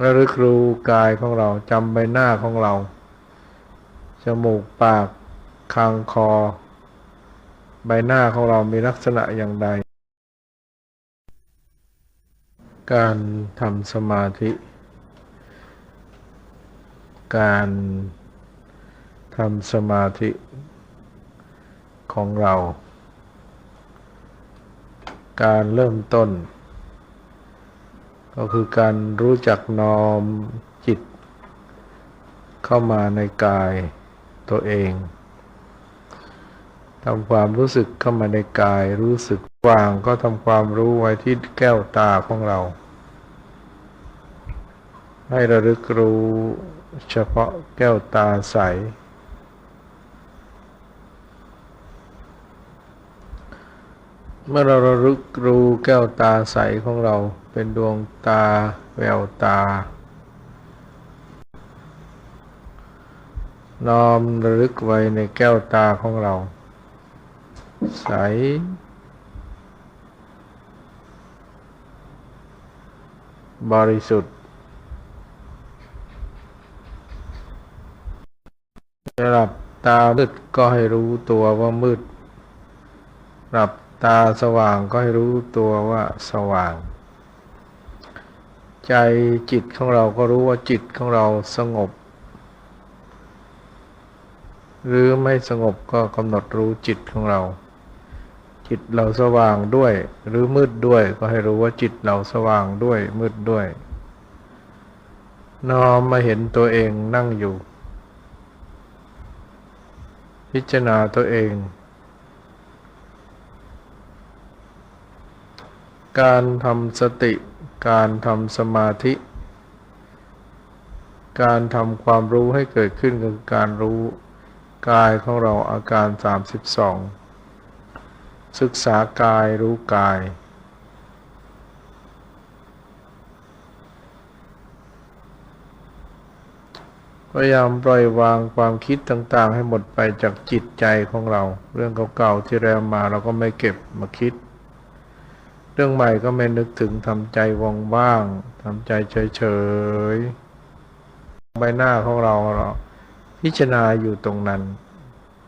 ระลึกรู้กายของเราจำใบหน้าของเรา จมูกปากคางคอ ใบหน้าของเรามีลักษณะอย่างใด การทำสมาธิ การทำสมาธิของเรา การเริ่มต้น ก็คือการรู้จักน้อมจิต เข้ามาในกายตัวเองทำความรู้สึกเข้ามาในกายรู้สึกวางก็ทำความรู้ไว้ที่แก้วตาของเรา ให้ระลึกรู้เฉพาะแก้วตาใส เมื่อเราระลึกรู้แก้วตาใสของเราเป็นดวงตาแววตา น้อมระลึกไว้ในแก้วตาของเรา ใส บริสุทธิ์จะหลับตามืดก็ให้รู้ตัวว่ามืดหลับ ตาสว่างก็ให้รู้ตัวว่าสว่าง ใจจิตของเราก็รู้ว่าจิตของเราสงบ หรือไม่สงบก็กำหนดรู้จิตของเรา จิตเราสว่างด้วย หรือมืดด้วยก็ให้รู้ว่าจิตเราสว่างด้วยมืดด้วย น้อมมาเห็นตัวเองนั่งอยู่ พิจารณาตัวเอง การทำสติ การทำสมาธิ การทำความรู้ให้เกิดขึ้นคือการรู้กายของเราอาการ 32 ศึกษากายรู้กาย พยายามปล่อยวางความคิดต่างๆ ให้หมดไปจากจิตใจของเรา เรื่องเก่าๆที่แล้วมาเราก็ไม่เก็บมาคิด เรื่องใหม่ก็ไม่นึกถึงทำใจว่างๆทำใจเฉยๆใบหน้าของเราเราพิจารณาอยู่ตรงนั้น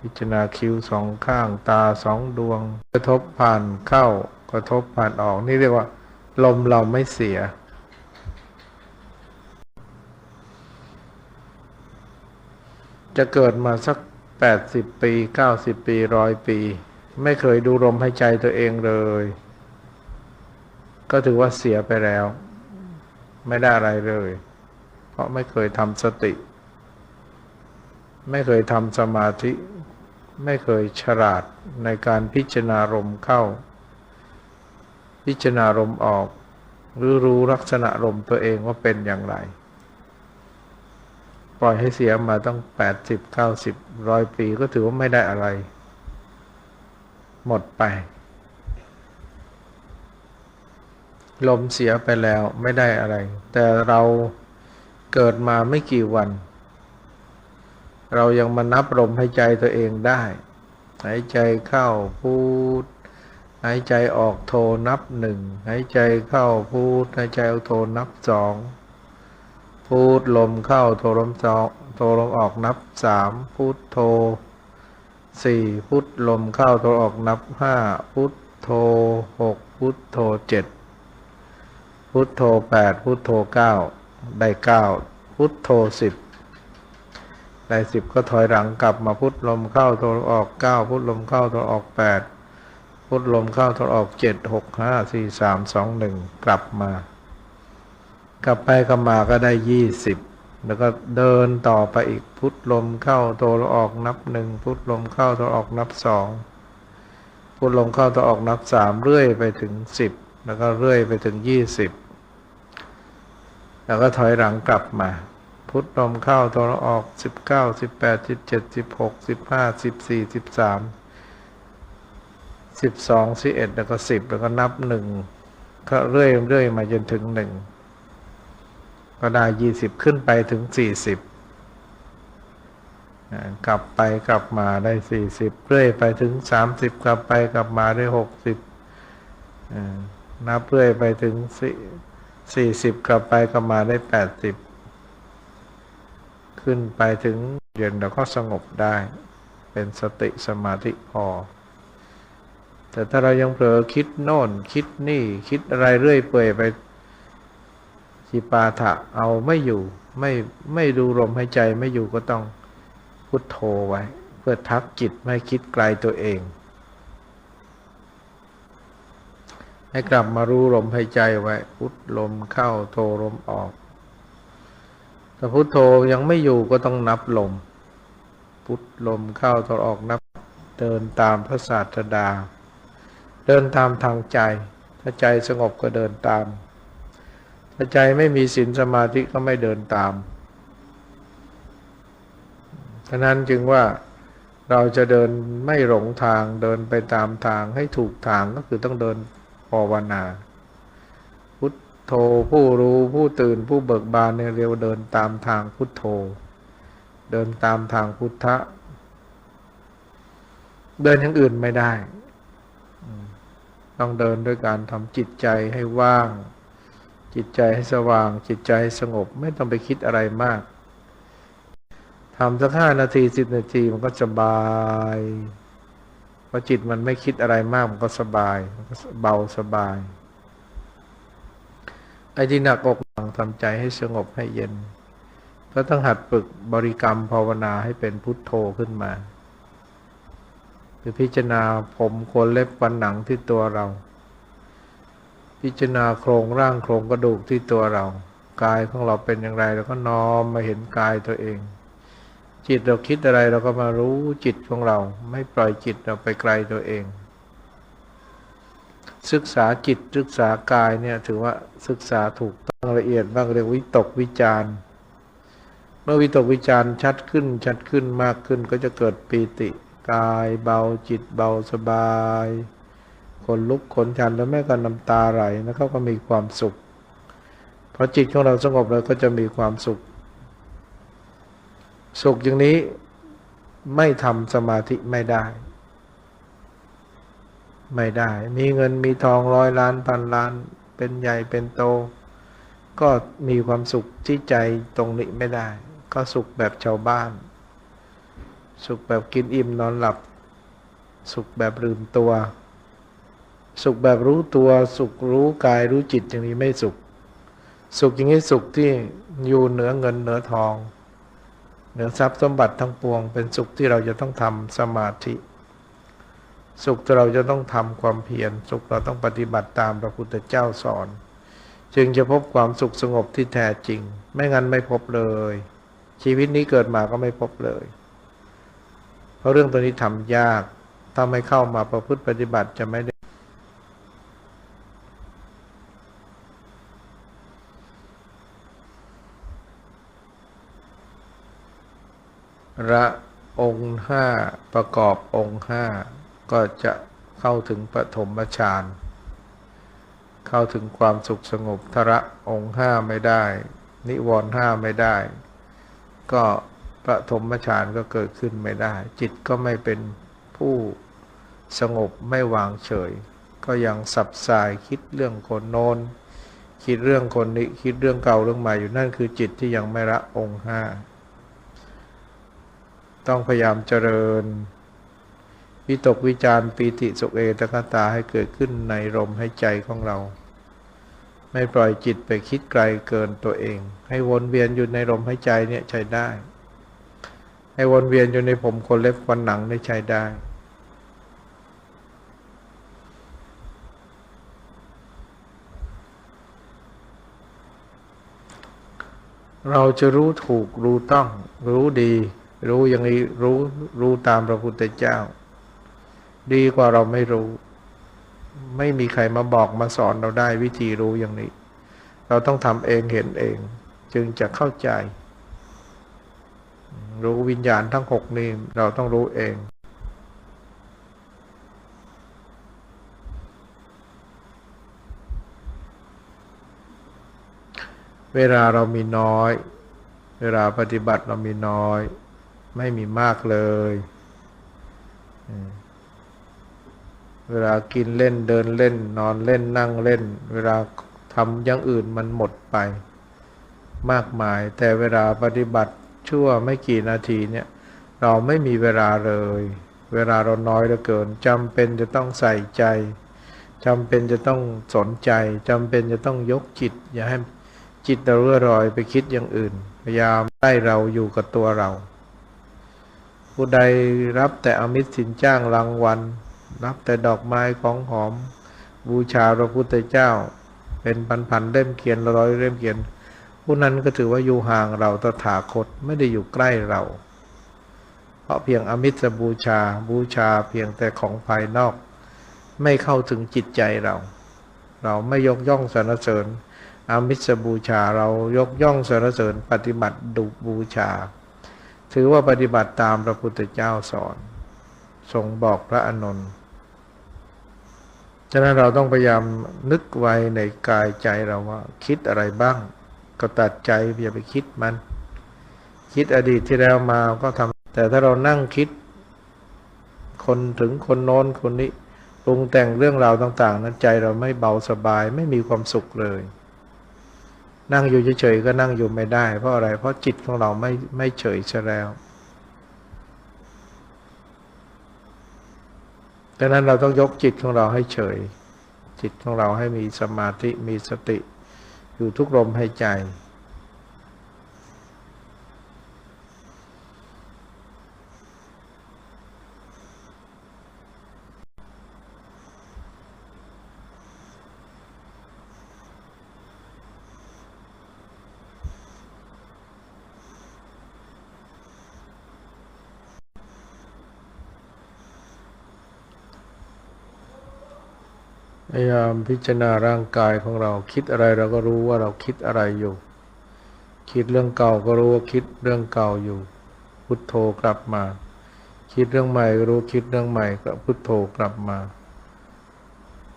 พิจารณาคิ้วสองข้างตาสองดวง กระทบผ่านเข้ากระทบผ่านออกนี่เรียกว่า ลมเราไม่เสียจะเกิดมาสัก 80 ปี 90 ปีร้อยปี ไม่เคยดูลมหายใจตัวเองเลย ก็ถือว่าเสียไปแล้ว ไม่ได้อะไรเลย เพราะไม่เคยทำสติ ไม่เคยทำสมาธิ ไม่เคยฉลาดในการพิจารณารมเข้า พิจารณารมออก หรือรู้ลักษณะลมตัวเองว่าเป็นอย่างไร ปล่อยให้เสียมาตั้ง 80 90ร้อยปีก็ถือว่าไม่ได้อะไร หมดไป ลมเสียไปแล้วไม่ได้อะไร แต่เราเกิดมาไม่กี่วัน เรายังมานับลมหายใจตัวเองได้ หายใจเข้าพูด หายใจออกโทนับหนึ่งหายใจเข้าพูด หายใจออกโทนับสองพูดลมเข้าโทลมสองโทลมออกนับสามพูดโทสี่พุทลมเข้าโทออกนับห้าพุทโทหกพุทโทเจ็ด พุทโทแปดพุทโทเก้าได้เก้าพุทโทสิบได้สิบก็ถอยหลังกลับมาพุทลมเข้าโทออกเก้าพุทลมเข้าโทออกแปดพุทลมเข้าโทออกเจ็ดหกห้าสี่สามสองหนึ่งกลับมา กลับไปกลับมาก็ได้ยี่สิบแล้วก็เดินต่อไปอีกพุทลมเข้าโทออกนับหนึ่งพุทลมเข้าโทออกนับสองพุทลมเข้าโทออกนับสามเรื่อยไปถึงสิบแล้วก็เรื่อยไปถึงยี่สิบ แล้วก็ถอยหลังกลับมา พุทลมเข้าโทออกสิบเก้าสิบแปดสิบเจ็ดสิบหกสิบห้าสิบสี่สิบสามสิบสองสิบเอ็ดแล้วก็สิบแล้วก็นับหนึ่งก็เรื่อยเรื่อยมาจนถึงหนึ่งก็ได้ยี่สิบขึ้นไปถึงสี่สิบกลับไปกลับมาได้สี่สิบเรื่อยไปถึงสามสิบกลับไปกลับมาได้หกสิบนับเรื่อยไปถึงสี่ สี่สิบกลับไปกลับมาได้แปดสิบขึ้นไปถึงเย็นเราก็สงบได้ เป็นสติสมาธิพอ แต่ถ้าเรายังเผลอคิดโน่น คิดนี่คิดอะไรเรื่อยเปื่อยไปจิปาถะเอาไม่อยู่ ไม่ไม่ดูลมหายใจไม่อยู่ก็ต้องพุทโธไว้ เพื่อทักจิตไม่คิดไกลตัวเอง ให้กลับมารู้ลมหายใจไว้ พุทลมเข้าโทลมออกถ้าพุทโธยังไม่อยู่ก็ต้องนับลม พุทลมเข้าโทออกนับ เดินตามพระศาสดา เดินตามทางใจ ถ้าใจสงบก็เดินตาม ถ้าใจไม่มีศีลสมาธิก็ไม่เดินตามฉะนั้นจึงว่าเราจะเดินไม่หลงทางเดินไปตามทางให้ถูกทางก็คือต้องเดินาวนา พุทโธผู้รู้ผู้ตื่นผู้เบิกบานเนี่ยเรียวเดินตามทางพุทโธ เดินตามทางพุทธะ เดินอย่างอื่นไม่ได้ ต้องเดินด้วยการทำจิตใจให้ว่าง จิตใจให้สว่าง จิตใจให้สงบไม่ต้องไปคิดอะไรมากทำสักห้านาทีสิบนาทีมันก็สบาย อจิตมันไม่คิดอะไรมากมันก็สบายมันก็เบาสบายไอ้ที่หนักอกหลังทำใจให้สงบให้เย็น ก็ต้องหัดฝึกบริกรรมภาวนาให้เป็นพุทโธขึ้นมาคือพิจารณาผมขนเล็บฟันหนังที่ตัวเรา พิจารณาโครงร่างโครงกระดูกที่ตัวเรา กายของเราเป็นอย่างไรเราก็น้อมมาเห็นกายตัวเอง จิตเราคิดอะไรเราก็มารู้จิตของเรา ไม่ปล่อยจิตเราไปไกลตัวเอง ศึกษาจิตศึกษากายเนี่ยถือว่าศึกษาถูกต้องละเอียดบ้างเรียกวิตกวิจารเมื่อวิตกวิจารชัดขึ้นชัดขึ้นมากขึ้นก็จะเกิดปีติ กายเบาจิตเบาสบายคนลุกขนชันแล้วแม่ก็น้ำตาไหลแล้วเขาก็มีความสุขพอจิตของเราสงบแล้วก็จะมีความสุข สุขอย่างนี้ไม่ทำสมาธิไม่ได้ ไม่ได้ มีเงินมีทองร้อยล้านพันล้าน เป็นใหญ่เป็นโต ก็มีความสุขที่ใจตรงนี้ไม่ได้ ก็สุขแบบชาวบ้าน สุขแบบกินอิ่มนอนหลับ สุขแบบลืมตัว สุขแบบรู้ตัว สุขรู้กายรู้จิตอย่างนี้ไม่สุข สุขอย่างนี้สุขที่อยู่เหนือเงินเหนือทอง เหนือทรัพย์สมบัติทั้งปวง เป็นสุขที่เราจะต้องทำสมาธิ สุขที่เราจะต้องทำความเพียรสุขเราต้องปฏิบัติตามพระพุทธเจ้าสอน จึงจะพบความสุขสงบที่แท้จริง ไม่งั้นไม่พบเลย ชีวิตนี้เกิดมาก็ไม่พบเลย เพราะเรื่องตัวนี้ทำยากถ้าไม่เข้ามาประพฤติปฏิบัติจะไม่ได้ ระองค์ห้าประกอบองค์ห้าก็จะเข้าถึงปฐมฌานเข้าถึงความสุขสงบทระองค์ห้าไม่ได้ นิวรณ์ห้าไม่ได้ ก็ปฐมฌานก็เกิดขึ้นไม่ได้ จิตก็ไม่เป็นผู้สงบไม่วางเฉย ก็ยังสับสายคิดเรื่องคนโน้นคิดเรื่องคนนี้คิดเรื่องเก่าเรื่องใหม่อยู่นั่นคือจิตที่ยังไม่ละองค์ห้า ต้องพยายามเจริญ วิตกวิจารปีติสุเอตคตาให้เกิดขึ้นในลมให้ใจของเรา ไม่ปล่อยจิตไปคิดไกลเกินตัวเอง ให้วนเวียนอยู่ในลมให้ใจเนี่ยใช้ได้ ให้วนเวียนอยู่ในผมคนเล็บฟันหนังได้ใช้ได้เราจะรู้ถูกรู้ต้องรู้ดี รู้อย่างนี้รู้รู้ตามพระพุทธเจ้า ดีกว่าเราไม่รู้ ไม่มีใครมาบอกมาสอนเราได้วิธีรู้อย่างนี้ เราต้องทำเองเห็นเอง จึงจะเข้าใจ รู้วิญญาณทั้งหกนี้เราต้องรู้เองเวลาเรามีน้อย เวลาปฏิบัติเรามีน้อย ไม่มีมากเลย เวลากินเล่นเดินเล่น นอนเล่นนั่งเล่น เวลาทำอย่างอื่นมันหมดไป มากมาย แต่เวลาปฏิบัติชั่วไม่กี่นาทีเนี่ย เราไม่มีเวลาเลย เวลาเราน้อยเหลือเกินจำเป็นจะต้องใส่ใจจำเป็นจะต้องสนใจจำเป็นจะต้องยกจิต อย่าให้จิตเราเรื่อรอยไปคิดอย่างอื่น พยายามให้เราอยู่กับตัวเรา ผู้ใดรับแต่อมิตรสินจ้างรางวัล รับแต่ดอกไม้ของหอม บูชาพระพุทธเจ้า เป็นพันๆเล่มเขียนร้อยเล่มเขียน ผู้นั้นก็ถือว่าอยู่ห่างเราตถาคตไม่ได้อยู่ใกล้เรา เพราะเพียงอมิตรบูชาบูชาเพียงแต่ของภายนอก ไม่เข้าถึงจิตใจเรา เราไม่ยกย่องสรรเสริญอามิสบูชาเรายกย่องสรรเสริญปฏิบัติดุบูชา ถือว่าปฏิบัติตามพระพุทธเจ้าสอนทรงบอกพระอานนท์ฉะนั้นเราต้องพยายามนึกไว้ในกายใจเราว่า คิดอะไรบ้าง ก็ตัดใจอย่าไปคิดมัน คิดอดีตที่แล้วมาก็ทำแต่ถ้าเรานั่งคิด คนถึงคนโน้นคนนี้ปรุงแต่งเรื่องราวต่าง ๆนั้นใจเราไม่เบาสบายไม่มีความสุขเลย นั่งอยู่เฉยๆก็นั่งอยู่ไม่ได้ เพราะอะไร เพราะจิตของเราไม่ไม่เฉยซะแล้วดังนั้นเราต้องยกจิตของเราให้เฉย จิตของเราให้มีสมาธิมีสติ อยู่ทุกลมหายใจ พยายามพิจารณาร่างกายของเราคิดอะไรเราก็รู้ว่าเราคิดอะไรอยู่ คิดเรื่องเก่าก็รู้ว่าคิดเรื่องเก่าอยู่ พุทโธกลับมา คิดเรื่องใหม่ก็รู้คิดเรื่องใหม่ก็พุทโธกลับมา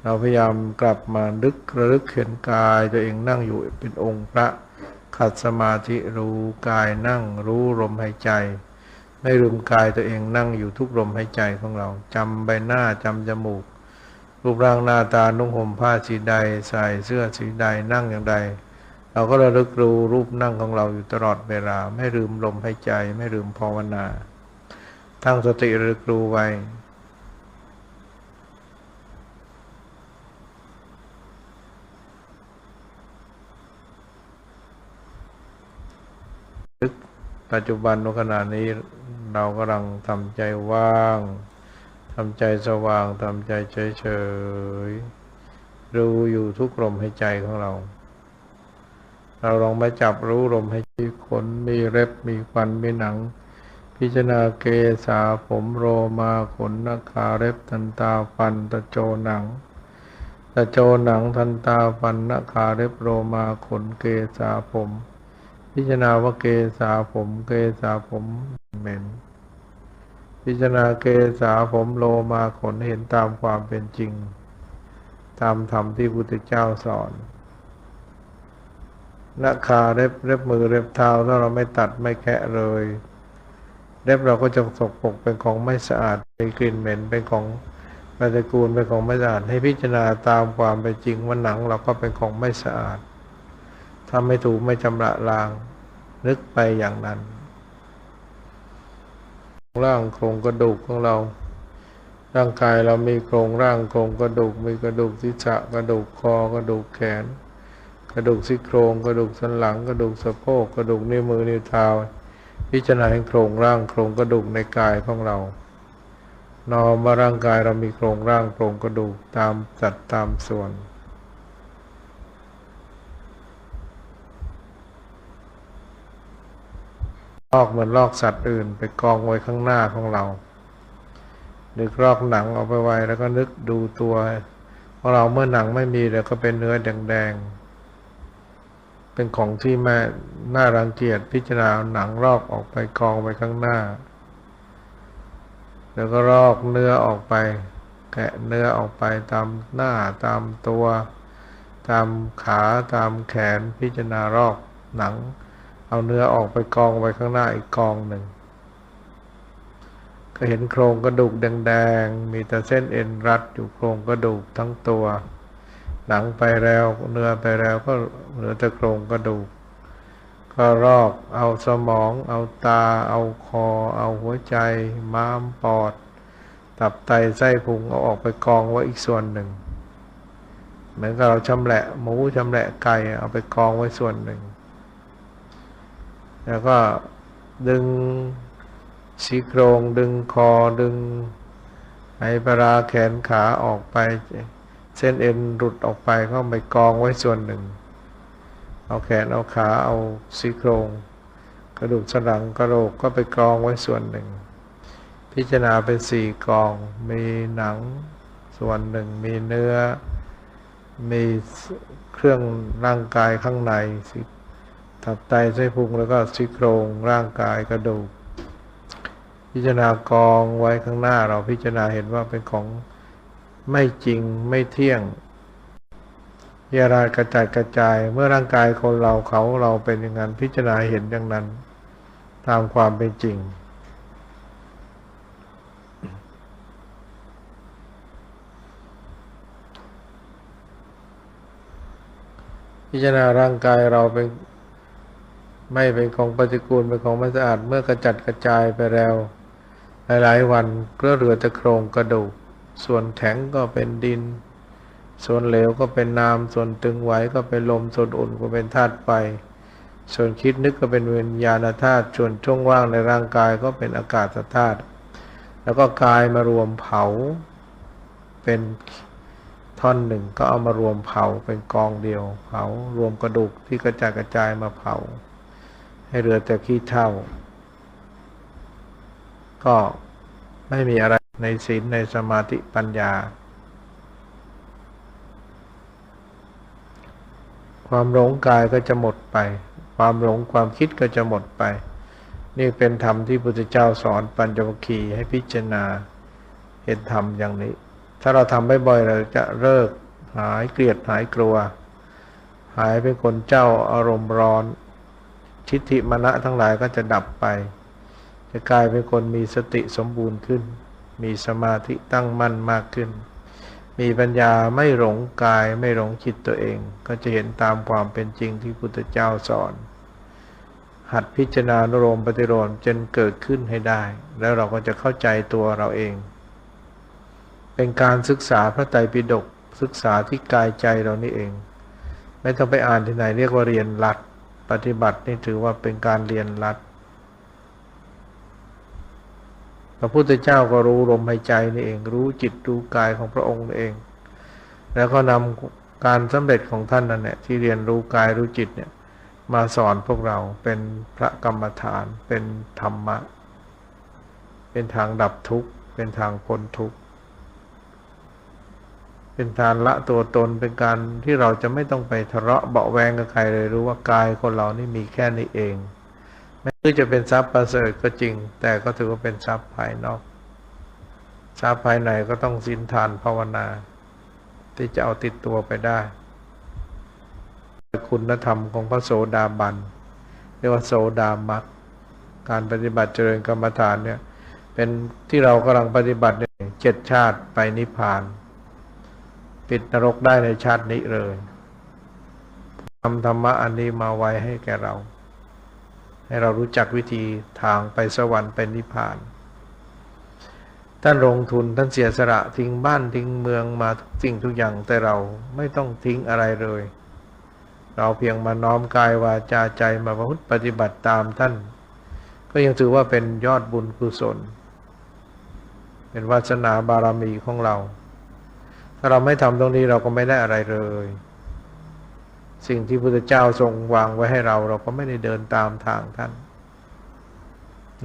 เราพยายามกลับมาดึกระลึกเห็นกายตัวเองนั่งอยู่เป็นองค์พระขัดสมาธิรู้กายนั่งรู้ลมหายใจ ไม่ลืมกายตัวเองนั่งอยู่ทุกลมหายใจของเราจำใบหน้าจำจมูก รูปร่างหน้าตานุ่งห่มผ้าสีใด ใส่เสื้อสีใดนั่งอย่างใด เราก็ระลึกรู้รูปนั่งของเราอยู่ตลอดเวลา ไม่ลืมลมหายใจ ไม่ลืมภาวนาทั้งสติระลึกรู้ไว้ปัจจุบันในขณะนี้เรากำลังทำใจว่าง ทำใจสว่างทำใจเฉยๆรู้อยู่ทุกลมหายใจของเรา เราลองมาจับรู้ลมหายใจขนมีเล็บมีฟันมีหนัง พิจารณาเกสาผมโรมาขนนาคาเล็บทันตาฟันตะโจหนังตะโจหนังทันตาฟันนาคาเล็บโรมาขนเกสาผม พิจารณาว่าเกสาผมเกสาผมเหม็น พิจารณาเกสาผมโลมาขนเห็นตามความเป็นจริง ตามธรรมที่พุทธเจ้าสอนนาคาเล็บเล็บมือเล็บเท้าถ้าเราไม่ตัดไม่แคะเลยเล็บเราก็จะสกปรกเป็นของไม่สะอาดเป็นกลิ่นเหม็นเป็นของปฏิกูลเป็นของไม่สะอาด ให้พิจารณาตามความเป็นจริงว่าหนังเราก็เป็นของไม่สะอาดถ้าไม่ถูกไม่ชำระล้าง นึกไปอย่างนั้น ร่างโครงกระดูกของเรา ร่างกายเรามีโครงร่างโครงกระดูก มีกระดูกศีรษะกระดูกคอกระดูกแขน กระดูกซี่โครง กระดูกสันหลัง กระดูกสะโพกกระดูกนิ้วมือนิ้วเท้า พิจารณาเห็นโครงร่างโครงกระดูกในกายของเรานอมาร่างกายเรามีโครงร่างโครงกระดูกตามจัดตามส่วน ลอกเหมือนลอกสัตว์อื่น ไปกองไว้ข้างหน้าของเรา นึกลอกหนังเอาไปไว้ แล้วก็นึกดูตัวของเราเมื่อหนังไม่มีแล้วก็เป็นเนื้อแดงๆ เป็นของที่แม่น่ารังเกียจพิจารณาหนังลอกออกไปกองไปข้างหน้า แล้วก็ลอกเนื้อออกไป แกะเนื้อออกไปตามหน้าตามตัว ตามขาตามแขนพิจารณาลอกหนัง เอาเนื้อออกไปกองไว้ข้างหน้าอีกกองหนึ่ง ก็เห็นโครงกระดูกแดงๆ มีแต่เส้นเอ็นรัดอยู่โครงกระดูกทั้งตัว หนังไปแล้วเนื้อไปแล้วก็เหลือแต่โครงกระดูก ก็รอกเอาสมอง เอาตา เอาคอ เอาหัวใจ ม้ามปอด ตับไตไส้พุงเอาออกไปกองไว้อีกส่วนหนึ่ง เหมือนกับเราชำแหละหมูชำแหละไก่เอาไปกองไว้ส่วนหนึ่ง แล้วก็ดึงซีโครงดึงคอดึงไหปลาร้าแขนขาออกไป เส้นเอ็นหลุดออกไปก็ไปกองไว้ส่วนหนึ่ง เอาแขนเอาขาเอาซีโครง กระดูกสันหลังกระโหลกก็ไปกองไว้ส่วนหนึ่ง พิจารณาเป็นสี่กอง มีหนังส่วนหนึ่ง มีเนื้อ มีเครื่องร่างกายข้างในสิ ตับไตไส้พุงแล้วก็ซี่โครงร่างกายกระดูก พิจารณากองไว้ข้างหน้า เราพิจารณาเห็นว่าเป็นของไม่จริงไม่เที่ยงยารากระจายกระจายเมื่อร่างกายคนเราเขาเราเป็นอย่างนั้นพิจารณาเห็นอย่างนั้น ตามความเป็นจริง พิจารณาร่างกายเราเป็น ไม่เป็นของปฏิกูลเป็นของไม่สะอาดเมื่อกระจัดกระจายไปแล้ว หลายๆวันก็เหลือแต่โครงกระดูก ส่วนแข็งก็เป็นดิน ส่วนเหลวก็เป็นน้ำส่วนตึงไหวก็เป็นลมส่วนอุ่นก็เป็นธาตุไฟส่วนคิดนึกก็เป็นวิญญาณธาตุส่วนช่วงว่างในร่างกายก็เป็นอากาศธาตุแล้วก็กายมารวมเผา เป็นท่อนหนึ่งก็เอามารวมเผาเป็นกองเดียว เผารวมกระดูกที่กระจายกระจายมาเผา ให้เหลือแต่ขี้เท่า ก็ไม่มีอะไรในศีลในสมาธิปัญญา ความหลงกายก็จะหมดไป ความหลงความคิดก็จะหมดไป นี่เป็นธรรมที่พุทธเจ้าสอนปัญจวัคคีย์ให้พิจารณาเห็นธรรมอย่างนี้ ถ้าเราทำบ่อยๆเราจะเลิกหายเกลียดหายกลัว หายเป็นคนเจ้าอารมณ์ร้อน ทิฏฐิมณะทั้งหลายก็จะดับไป จะกลายเป็นคนมีสติสมบูรณ์ขึ้น มีสมาธิตั้งมั่นมากขึ้น มีปัญญาไม่หลงกายไม่หลงจิตตัวเอง ก็จะเห็นตามความเป็นจริงที่พุทธเจ้าสอน หัดพิจารณานุโลมปฏิโลมจนเกิดขึ้นให้ได้ แล้วเราก็จะเข้าใจตัวเราเอง เป็นการศึกษาพระไตรปิฎกศึกษาที่กายใจเรานี่เอง ไม่ต้องไปอ่านที่ไหนเรียกว่าเรียนรัด ปฏิบัตินี่ถือว่าเป็นการเรียนรัด พระพุทธเจ้าก็รู้ลมหายใจนี่เอง รู้จิตรู้กายของพระองค์นี่เอง แล้วก็นำการสำเร็จของท่านนั่นแหละที่เรียนรู้กายรู้จิตเนี่ยมาสอนพวกเราเป็นพระกรรมฐานเป็นธรรมะ เป็นทางดับทุกข์ เป็นทางพ้นทุกข์ เป็นทางละตัวตนเป็นการที่เราจะไม่ต้องไปทะเลาะเบาแวงกับใครเลยรู้ว่ากายคนเรานี่มีแค่นี้เองไม่คือจะเป็นทรัพย์ประเสริฐก็จริง แต่ก็ถือว่าเป็นทรัพย์ภายนอกทรัพย์ภายในก็ต้องสินทานภาวนา ที่จะเอาติดตัวไปได้ คุณธรรมของพระโสดาบันเรียกว่าโสดามักการปฏิบัติเจริญกรรมฐานเนี่ยเป็นที่เรากำลังปฏิบัติเนี่ยเจ็ดชาติไปนิพพาน ปิดนรกได้ในชาตินี้เลยทำธรรมะอันนี้มาไว้ให้แก่เรา ให้เรารู้จักวิธีทางไปสวรรค์ไปนิพพาน ท่านลงทุนท่านเสียสละทิ้งบ้านทิ้งเมืองมาทุกสิ่งทุกอย่างแต่เราไม่ต้องทิ้งอะไรเลย เราเพียงมาน้อมกายวาจาใจมาประพฤติปฏิบัติตามท่าน ก็ยังถือว่าเป็นยอดบุญกุศล เป็นวาสนาบารมีของเรา ถ้าเราไม่ทำตรงนี้เราก็ไม่ได้อะไรเลย สิ่งที่พุทธเจ้าทรงวางไว้ให้เรา เราก็ไม่ได้เดินตามทางท่าน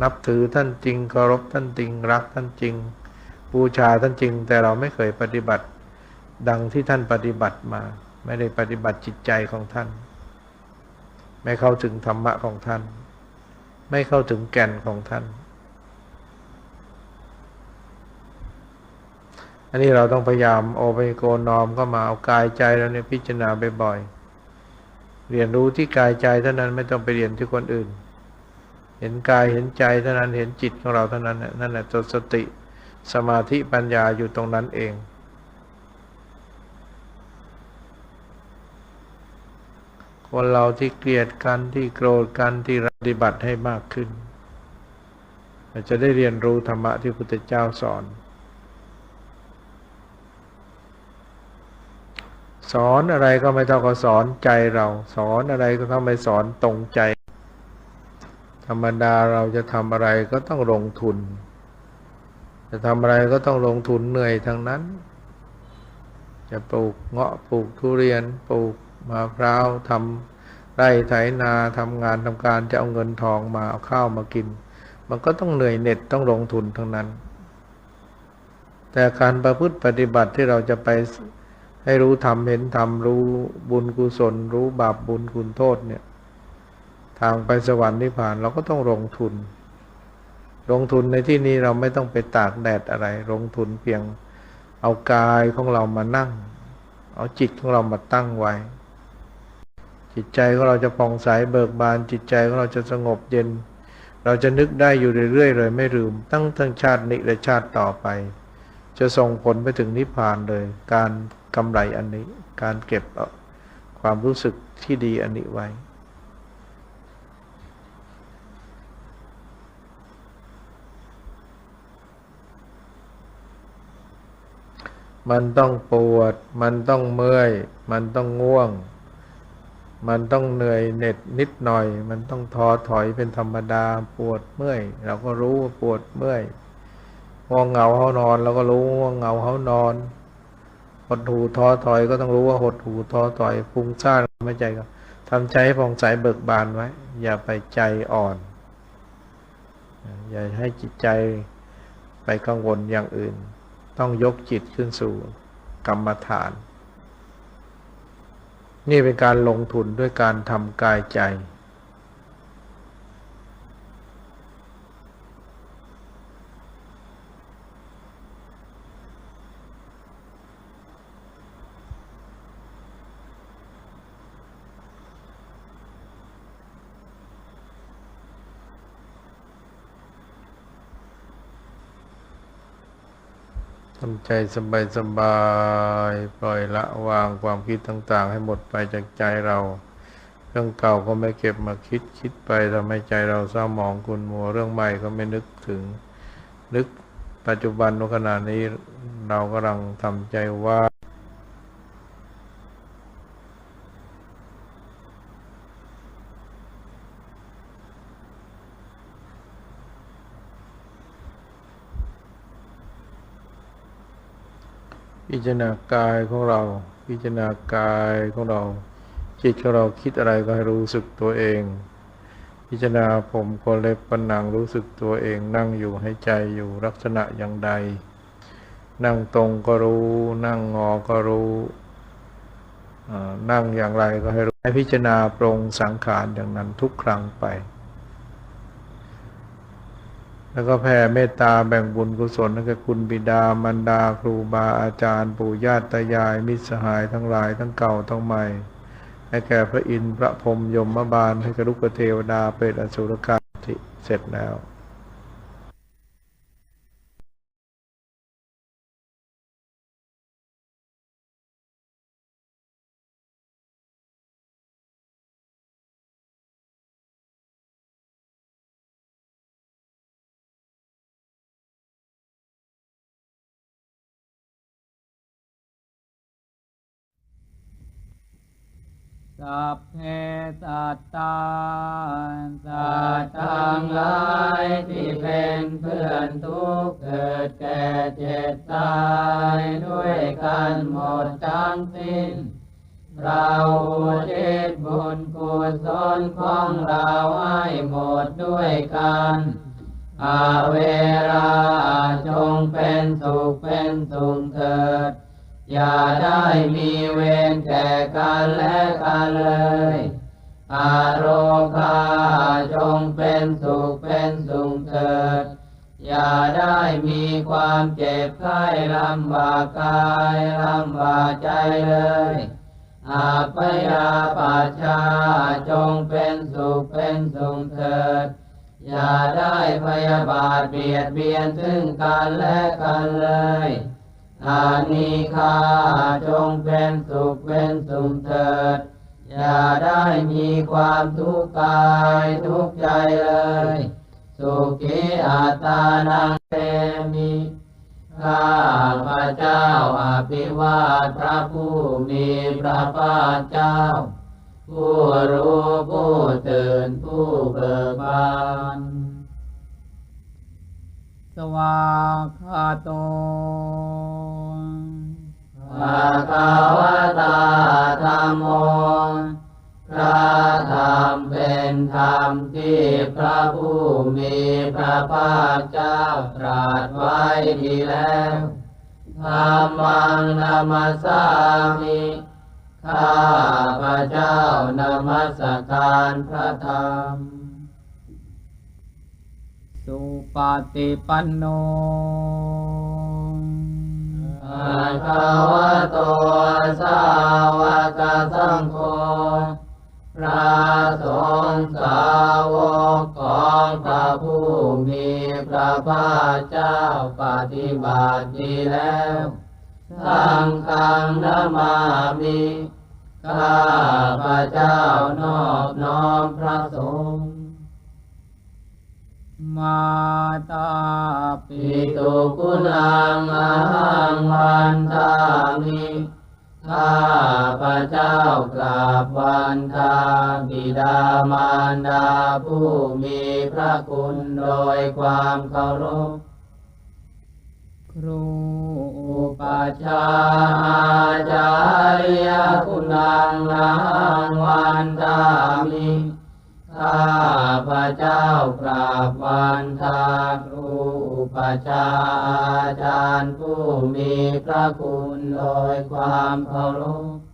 นับถือท่านจริงเคารพท่านจริงรักท่านจริงบูชาท่านจริง แต่เราไม่เคยปฏิบัติ ดังที่ท่านปฏิบัติมา ไม่ได้ปฏิบัติจิตใจของท่าน ไม่เข้าถึงธรรมะของท่าน ไม่เข้าถึงแก่นของท่าน อันนี้เราต้องพยายามโอไปโกนอมก็มาเอากายใจเราเนี่ยพิจารณาบ่อยๆเรียนรู้ที่กายใจเท่านั้นไม่ต้องไปเรียนที่คนอื่น เห็นกายเห็นใจเท่านั้นเห็นจิตของเราเท่านั้นนั่นแหละตัวสติสมาธิปัญญาอยู่ตรงนั้นเองคนเราที่เกลียดกันที่โกรธกันที่ปฏิบัติให้มากขึ้น จะได้เรียนรู้ธรรมะที่พระพุทธเจ้าสอน สอนอะไรก็ไม่เท่ากับสอนใจเรา สอนอะไรก็ต้องไม่สอนตรงใจ ธรรมดาเราจะทำอะไรก็ต้องลงทุน จะทำอะไรก็ต้องลงทุนเหนื่อยทั้งนั้น จะปลูกเงาะปลูกทุเรียนปลูกมะพร้าวทำไร่ไถนาทำงานทำการจะเอาเงินทองมาเอาข้าวมากิน มันก็ต้องเหนื่อยเหน็ดต้องลงทุนทั้งนั้น แต่การประพฤติปฏิบัติที่เราจะไป ให้รู้ธรรมเห็นธรรมรู้บุญกุศล รู้บาปบุญคุณโทษเนี่ย ทางไปสวรรค์นิพพานเราก็ต้องลงทุน ลงทุนในที่นี้เราไม่ต้องไปตากแดดอะไร ลงทุนเพียงเอากายของเรามานั่ง เอาจิตของเรามาตั้งไว้ จิตใจของเราจะผ่องใสเบิกบาน จิตใจของเราจะสงบเย็น เราจะนึกได้อยู่เรื่อยๆเลยไม่ลืม ตั้งทั้งชาตินี้และชาติต่อไป จะส่งผลไปถึงนิพพานเลยการ กำไรอันนี้ การเก็บความรู้สึกที่ดีอันนี้ไว้ มันต้องปวด มันต้องเมื่อย มันต้องง่วง มันต้องเหนื่อยเหน็ดนิดหน่อย มันต้องท้อถอยเป็นธรรมดา ปวดเมื่อย เราก็รู้ว่าปวดเมื่อยง่วงเหงาเขานอนเราก็รู้ว่าเหงาเขานอน ดหูท้อถอยก็ต้องรู้ว่าหดหูท้อถอยฟุ้งซ่านไม่ใจก็ทำใจให้ผ่องใสเบิกบานไว้ อย่าไปใจอ่อน อย่าให้จิตใจไปกังวลอย่างอื่น ต้องยกจิตขึ้นสู่กรรมฐาน นี่เป็นการลงทุนด้วยการทำกายใจ ใจสบายสบายๆปล่อยละวางความคิดต่าง ๆ ให้หมดไปจากใจเรา เรื่องเก่าก็ไม่เก็บมาคิดคิดไปทำให้ใจเราเศร้าหมองขุ่นมัวเรื่องใหม่ก็ไม่นึกถึง นึกปัจจุบันขณะนี้เรากำลังทำใจว่า พิจารณากายของเรา พิจารณากายของเรา จิตของเราคิดอะไรก็ให้รู้สึกตัวเอง พิจารณาผมคนเล็บปนังรู้สึกตัวเอง นั่งอยู่ให้ใจอยู่ลักษณะอย่างใด นั่งตรงก็รู้ นั่งงอก็รู้นั่งอย่างไรก็ให้รู้ให้พิจารณาปรงสังขารอย่างนั้นทุกครั้งไป แล้วก็แผ่เมตตาแบ่งบุญกุศลให้แก่คุณบิดามารดาครูบาอาจารย์ ปู่ย่าตายาย มิตรสหายทั้งหลายทั้งเก่าทั้งใหม่ ให้แก่พระอินทร์พระพรหมยมบาลให้แก่ลูกเทวดาเปรตอสุรกายที่เสร็จแล้ว สัพเพสัตตาสัตว์ทั้งหลายที่เป็นเพื่อนทุกข์เกิดแก่เจ็บตายด้วยกันหมดทั้งสิ้น เราอุทิศบุญกุศลของเราให้หมดด้วยกันอาเวราจงเป็นสุขเป็นสุขเถิด อย่าได้มีเวรแก่กันและกันเลย อาโรคาจงเป็นสุขเป็นสุขเถิด อย่าได้มีความเจ็บไข้ลำบากกายลำบากใจเลยอาปยาปัชชาจงเป็นสุขเป็นสุขเถิด อย่าได้พยาบาทเบียดเบียนซึ่งกันและกันเลย อานิคาจงเป็นสุขเป็นสุขเถิด อย่าได้มีความทุกข์กายทุกข์ใจเลย สุขีอัตานังเตมิข้าพระเจ้าอภิวาทพระผู้มีพระภาคเจ้า ผู้รู้ผู้ตื่นผู้เบิกบานสวากาโต ภะคะวะตาธรรมโมพระธรรมเป็นธรรมที่พระผู้มีพระภาคเจ้าตรัสไว้ดีแล้วธรรมังนามัสสามิข้าพระเจ้านมัสการพระธรรม สุปฏิปันโน ภะคะวะโตสาวกสังโฆพระสงฆ์สาวกของพระผู้มีพระภาคเจ้าปฏิบัติดีแล้วสังฆังนามามิข้าพระเจ้านอบน้อมพระสงฆ์ มาตาปิตุคุณังอาหังวันทามิข้าพระเจ้ากราบวันทาบิดามารดาผู้มีพระคุณโดยความเคารพครูอุปัชฌาอาจารยคุณังอาหังวันทามิ ข้าพระเจ้ากราบวันทาครูอุปัชาอาจารย์ผู้มีพระคุณโดยความเคารพ